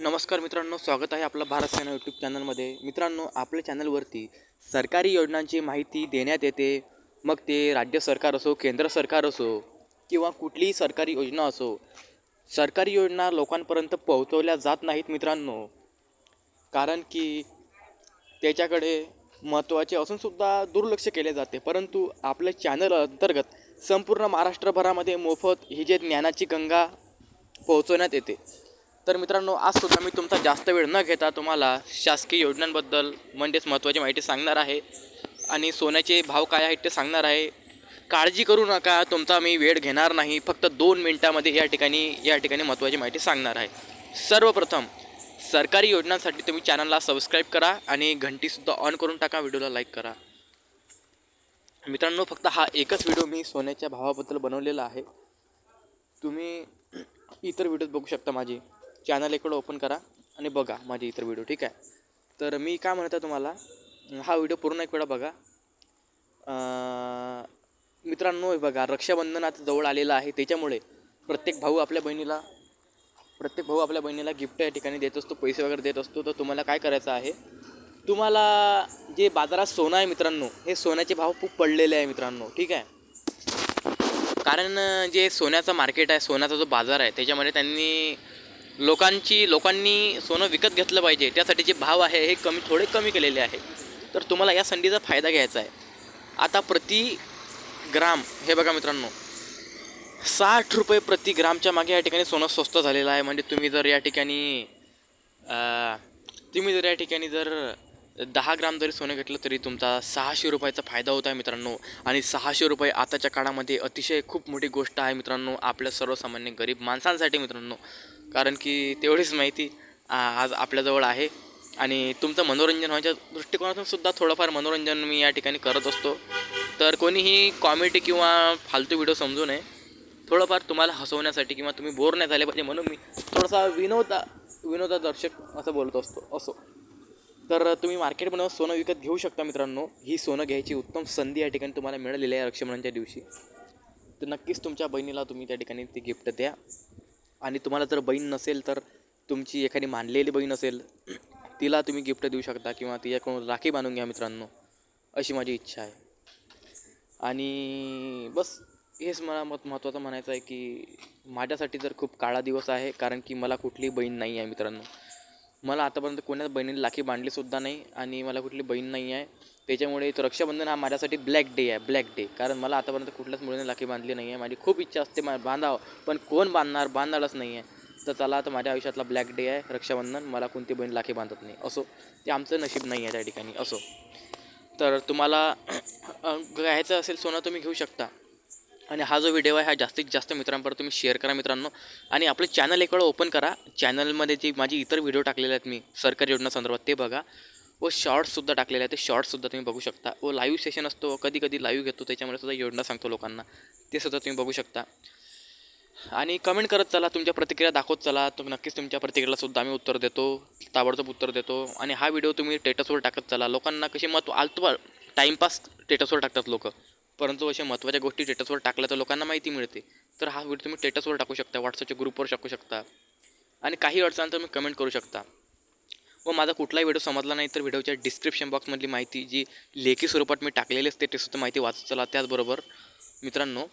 नमस्कार मित्रांनो स्वागत आहे आपलं भारत सेना यूट्यूब चॅनलमध्ये. मित्रांनो आपल्या चॅनलवरती सरकारी योजनांची माहिती देण्यात येते. मग ते राज्य सरकार असो केंद्र सरकार असो किंवा कुठलीही सरकारी योजना असो सरकारी योजना लोकांपर्यंत पोहोचवल्या जात नाहीत मित्रांनो. कारण की त्याच्याकडे महत्त्वाचे असूनसुद्धा दुर्लक्ष केले जाते. परंतु आपल्या चॅनल अंतर्गत संपूर्ण महाराष्ट्रभरामध्ये मोफत ही जे ज्ञानाची गंगा पोहोचवण्यात येते. तर मित्रांनो आज सुद्धा मी तुमचा जास्त वेळ न घेता तुम्हाला शासकीय योजनांबद्दल म्हणजेच महत्त्वाची माहिती सांगणार आहे. आणि सोन्याचे भाव काय आहेत ते सांगणार आहे. काळजी करू नका तुमचा मी वेळ घेणार नाही. फक्त दोन मिनटामध्ये या ठिकाणी या ठिकाणी महत्त्वाची माहिती सांगणार आहे. सर्वप्रथम सरकारी योजनांसाठी तुम्ही चॅनलला सबस्क्राईब करा आणि घंटीसुद्धा ऑन करून टाका व्हिडिओला लाईक करा. मित्रांनो फक्त हा एकच व्हिडिओ मी सोन्याच्या भावाबद्दल बनवलेला आहे. तुम्ही इतर व्हिडिओज बघू शकता माझी. चॅनल इकडं ओपन करा आणि बघा माझे इतर व्हिडिओ ठीक आहे? तर मी काय म्हणतो तुम्हाला हा व्हिडिओ पूर्ण एक वेळा बघा. मित्रांनो हे बघा रक्षाबंधन आता जवळ आलेलं आहे. त्याच्यामुळे प्रत्येक भाऊ आपल्या बहिणीला प्रत्येक भाऊ आपल्या बहिणीला गिफ्ट या ठिकाणी देत असतो पैसे वगैरे देत असतो. तर तुम्हाला काय करायचं आहे? तुम्हाला जे बाजारात सोनं आहे मित्रांनो हे सोन्याचे भाव खूप पडलेले आहे मित्रांनो ठीक आहे? कारण जे सोन्याचं मार्केट आहे सोन्याचा जो बाजार आहे त्याच्यामध्ये त्यांनी लोकांची लोकांनी सोनं विकत घेतलं पाहिजे त्यासाठी जे भाव आहे हे कमी थोडे कमी केलेले आहे. तर तुम्हाला या संधीचा फायदा घ्यायचा आहे. आता प्रति ग्राम हे बघा मित्रांनो साठ रुपये प्रति ग्रामच्या मागे या ठिकाणी सोनं स्वस्त झालेलं आहे. म्हणजे तुम्ही जर या ठिकाणी तुम्ही जर या ठिकाणी जर दहा ग्राम जरी सोनं घेतलं तरी तुमचा सहाशे रुपयाचा फायदा होत आहे मित्रांनो. आणि सहाशे रुपये आताच्या काळामध्ये अतिशय खूप मोठी गोष्ट आहे मित्रांनो आपल्या सर्वसामान्य गरीब माणसांसाठी मित्रांनो. कारण की तेवढीच माहिती आ, आज आपल्याजवळ आहे. आणि तुमचं मनोरंजन व्हायच्या दृष्टिकोनातून सुद्धा थोडंफार मनोरंजन मी या ठिकाणी करत असतो. तर कोणीही कॉमेडी किंवा फालतू व्हिडिओ समजू नये. थोडंफार तुम्हाला हसवण्यासाठी किंवा तुम्ही बोर नाही झाले पाहिजे म्हणून मी थोडासा विनोदा विनोददर्शक असं बोलत असतो असो. तर तुम्ही मार्केटमध्ये सोनं विकत घेऊ शकता मित्रांनो. ही सोनं घ्यायची उत्तम संधी या ठिकाणी तुम्हाला मिळालेली आहे रक्षाबंधनच्या दिवशी. तर नक्कीच तुमच्या बहिणीला तुम्ही त्या ठिकाणी ती गिफ्ट द्या. आणि तुम्हाला जर बहीण नसेल तर तुमची एखादी मानलेली बहीण असेल तिला तुम्ही गिफ्ट देऊ शकता किंवा तिच्याकडून राखी बांधून घ्या मित्रांनो अशी माझी इच्छा आहे. आणि बस हेच मला मत महत्त्वाचं म्हणायचं आहे की माझ्यासाठी जर खूप काळा दिवस आहे कारण की मला कुठली बहीण नाही आहे मित्रांनो. मला आतापर्यंत कोणाच बहिणीने राखी बांधलीसुद्धा नाही आणि मला कुठली बहीण नाही आहे. त्याच्यामुळे तो रक्षाबंधन हा माझ्यासाठी ब्लॅक डे आहे ब्लॅक डे कारण मला आतापर्यंत कुठल्याच मुलीने राखी बांधली नाही आहे माझी खूप इच्छा असते मा बांधावं. पण कोण बांधणार? बांधणारच नाही आहे तर चला आता माझ्या आयुष्यातला ब्लॅक डे आहे रक्षाबंधन. मला कोणती बहीण राखी बांधत नाही? असो. ते आमचं नशीब नाही आहे त्या ठिकाणी. असो. तर तुम्हाला घ्यायचं असेल सोनं तुम्ही घेऊ शकता. आणि हा जो व्हिडिओ आहे हा जास्तीत जास्त मित्रांपर्यंत तुम्ही शेअर करा मित्रांनो. आणि आपलं चॅनल एक वेळा ओपन करा चॅनलमध्ये जी माझी इतर व्हिडिओ टाकलेले आहेत मी सरकारी योजनासंदर्भात ते बघा. व शॉर्ट्ससुद्धा टाकलेले आहेत. ते शॉर्ट्ससुद्धा तुम्ही बघू शकता. व लाईव्ह सेशन असतो कधी कधी लाईव्ह घेतो त्याच्यामुळे सुद्धा योजना सांगतो लोकांना. ते सुद्धा तुम्ही बघू शकता. आणि कमेंट करत चला तुमच्या प्रतिक्रिया दाखवत चला. तर नक्कीच तुमच्या प्रतिक्रियाला सुद्धा आम्ही उत्तर देतो ताबडतोब उत्तर देतो. आणि हा व्हिडिओ तुम्ही स्टेटसवर टाकत चला. लोकांना कशी महत्त्व आलतो टाईमपास स्टेटसवर टाकतात लोक. परंतु अशा महत्त्वाच्या गोष्टी स्टेटसवर टाकल्या तर लोकांना माहिती मिळते. तर हा व्हिडिओ तुम्ही स्टेटसवर टाकू शकता व्हॉट्सअपच्या ग्रुपवर टाकू शकता. आणि काही अडचण तर तुम्ही कमेंट करू शकता. व माझा कुठलाही व्हिडिओ समजला नाही तर व्हिडिओच्या डिस्क्रिप्शन बॉक्समधली माहिती जी लेखी स्वरूपात मी टाकलेली असते ते सुद्धा माहिती वाचत चला. त्याचबरोबर मित्रांनो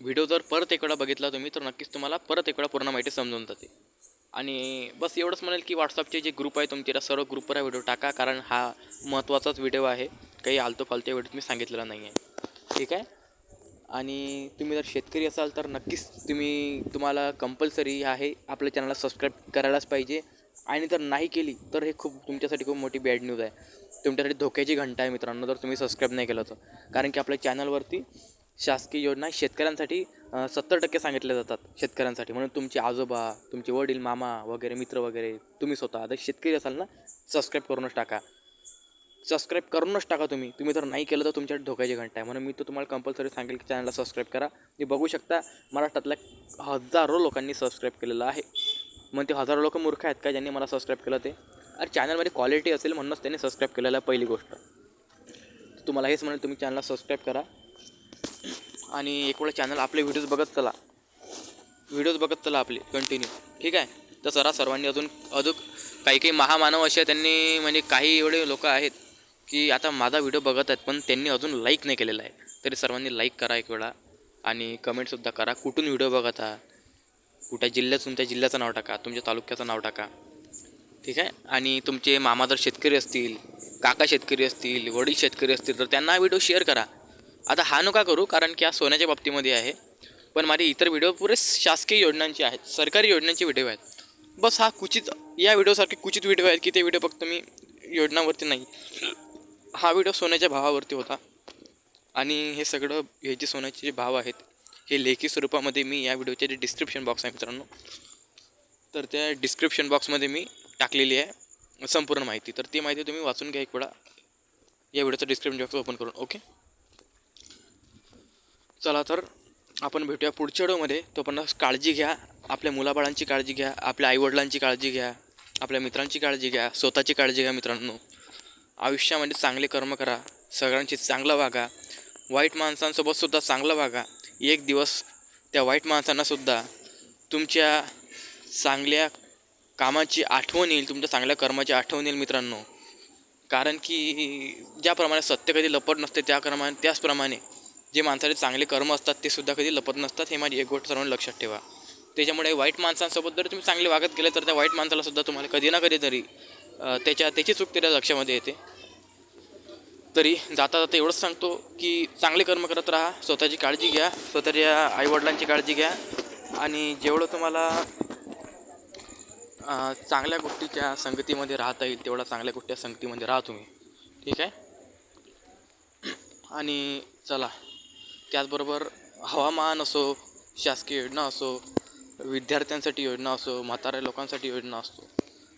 व्हिडिओ जर परत एक वेळा बघितला तुम्ही तर नक्कीच तुम्हाला परत एक वेळा पूर्ण माहिती समजून जाते. आणि बस एवढंच म्हणेल की व्हॉट्सअपचे जे ग्रुप आहे तुमचे त्या सर्व ग्रुपवर हा व्हिडिओ टाका कारण हा महत्त्वाचाच व्हिडिओ आहे. काही आलतो फालतो व्हिडिओ मी सांगितलेला नाही आहे ठीक आहे? आणि तुम्ही जर शेतकरी असाल तर नक्कीच तुम्ही तुम्हाला कंपल्सरी आहे आपल्या चॅनलला सबस्क्राईब करायलाच पाहिजे. आणि जर नाही केली तर हे खूप तुमच्यासाठी खूप मोठी बॅड न्यूज आहे. तुमच्यासाठी धोक्याची घंटा आहे मित्रांनो जर तुम्ही सबस्क्राईब नाही केलं तर. कारण की आपल्या चॅनलवरती शासकीय योजना शेतकऱ्यांसाठी सत्तर टक्के सांगितल्या जातात शेतकऱ्यांसाठी. म्हणून तुमचे आजोबा तुमचे वडील मामा वगैरे मित्र वगैरे तुम्ही स्वतः आता शेतकरी असाल ना सबस्क्राईब करूनच टाका. सबस्क्राईब करूनच टाका तुम्ही. तुम्ही जर नाही केलं तर तुमच्यासाठी धोक्याची घंटा आहे. म्हणून मी तो तुम्हाला कंपल्सरी सांगेल की चॅनलला सबस्क्राईब करा. मी बघू शकता महाराष्ट्रातल्या हजारो लोकांनी सबस्क्राईब केलेलं आहे. मग ते हजारो लोक मूर्ख आहेत का ज्यांनी मला सबस्क्राईब केलं ते? अरे चॅनलमध्ये क्वालिटी असेल म्हणूनच त्यांनी सबस्क्राईब केलेलं आहे पहिली गोष्ट. तुम्हाला हेच म्हणेल तुम्ही चॅनलला सबस्क्राईब करा. आणि एक वेळा चॅनल आपले व्हिडिओज बघत चला. व्हिडिओज बघत चला आपले कंटिन्यू ठीक आहे? तर जरा सर्वांनी अजून अजून काही काही महामानव असे त्यांनी म्हणजे काही एवढे लोक आहेत की आता माझा व्हिडिओ बघत आहेत पण त्यांनी अजून लाईक नाही केलेला आहे. तरी सर्वांनी लाईक करा एक वेळा आणि कमेंटसुद्धा करा. कुठून व्हिडिओ बघत आहात? कुठल्या जिल्ह्यात तुमच्या जिल्ह्याचं नाव टाका तुमच्या तालुक्याचं नाव टाका. ठीक आहे? आणि तुमचे मामा जर शेतकरी असतील काका शेतकरी असतील वडील शेतकरी असतील तर त्यांना हा व्हिडिओ शेअर करा. आता हा नका करू कारण की हा सोन्याच्या बाबतीमध्ये आहे. पण माझे इतर व्हिडिओ पुरे शासकीय योजनांचे आहेत सरकारी योजनांचे व्हिडिओ आहेत. बस हा कुचित या व्हिडिओसारखे कुचित व्हिडिओ आहेत की ते व्हिडिओ फक्त मी योजनावरती नाही. हा व्हिडिओ सोन्याच्या भावावरती होता. आणि हे सगळं हे जे सोन्याचे जे भाव आहेत हे लेखी स्वरूपामध्ये मी या व्हिडिओचे जे डिस्क्रिप्शन बॉक्स आहे मित्रांनो तर त्या डिस्क्रिप्शन बॉक्समध्ये मी टाकलेली आहे संपूर्ण माहिती. तर ती माहिती तुम्ही वाचून घ्या एक वेळा. या व्हिडिओचं डिस्क्रिप्शन बॉक्स ओपन करून ओके चला तर आपण भेटूया पुढच्या व्हिडिओमध्ये. तोपर्यंत काळजी घ्या आपल्या मुलाबाळांची काळजी घ्या आपल्या आईवडिलांची काळजी घ्या आपल्या मित्रांची काळजी घ्या स्वतःची काळजी घ्या मित्रांनो. आयुष्यामध्ये चांगले कर्म करा सगळ्यांशी चांगलं वागा. वाईट माणसांसोबत सुद्धा चांगलं वागा. एक दिवस त्या वाईट माणसांनासुद्धा तुमच्या चांगल्या कामाची आठवण येईल तुमच्या चांगल्या कर्माची आठवण येईल मित्रांनो. कारण की ज्याप्रमाणे सत्य कधी लपट नसते त्या क्रमा त्याचप्रमाणे जे माणसाचे चांगले कर्म असतात ते सुद्धा कधी लपत नसतात हे माझी एक गोष्ट सर्वांनी लक्षात ठेवा. त्याच्यामुळे वाईट माणसांसोबत जर तुम्ही चांगले वागत गेले तर त्या वाईट माणसालासुद्धा तुम्हाला कधी ना कधी तरी त्याच्या त्याची चूक त्याच्या लक्षामध्ये येते. तरी जाता जाता एवढंच सांगतो की चांगले कर्म करत राहा स्वतःची काळजी घ्या स्वतःच्या आईवडिलांची काळजी घ्या आणि जेवढं तुम्हाला चांगल्या गोष्टीच्या संगतीमध्ये राहता येईल तेवढा चांगल्या गोष्टीच्या संगतीमध्ये राहा तुम्ही. ठीक आहे? आणि चला त्याचबरोबर हवामान असो शासकीय योजना असो विद्यार्थ्यांसाठी योजना असो म्हाताऱ्या लोकांसाठी योजना असो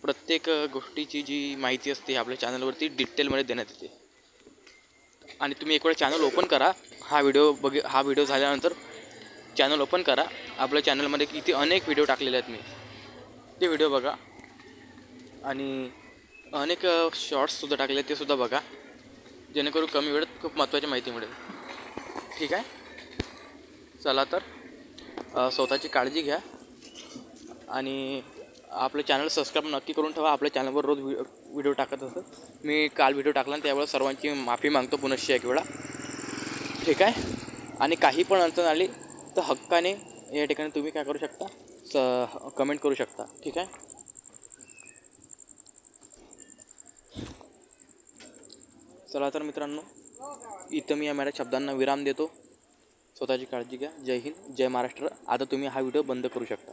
प्रत्येक गोष्टीची जी माहिती असते आपल्या चॅनलवरती डिटेलमध्ये देण्यात येते. आणि तुम्ही एक वेळ चॅनल ओपन करा. हा व्हिडिओ बघ हा व्हिडिओ झाल्यानंतर चॅनल ओपन करा. आपल्या चॅनलमध्ये किती अनेक व्हिडिओ टाकलेले आहेत मी. ते व्हिडिओ बघा. आणि अनेक शॉर्ट्ससुद्धा टाकले ते सुद्धा बघा. जेणेकरून कमी वेळेत खूप महत्त्वाची माहिती मिळेल. ठीक आहे? चला तर स्वतःची काळजी घ्या. आणि आपलं चॅनल सबस्क्राईब नक्की करून ठेवा. आपल्या चॅनलवर रोज व्हि व्हिडिओ टाकत असत. मी काल व्हिडिओ टाकला आणि त्यावेळेस सर्वांची माफी मागतो पुनश्च एक वेळा. ठीक आहे? आणि काही पण अडचण आली तर हक्काने या ठिकाणी तुम्ही काय करू शकता? स कमेंट करू शकता. ठीक आहे? चला तर मित्रांनो इथं मी या मॅडम शब्दांना विराम देतो. स्वतःची काळजी घ्या. जय हिंद जय महाराष्ट्र. आता तुम्ही हा व्हिडिओ बंद करू शकता.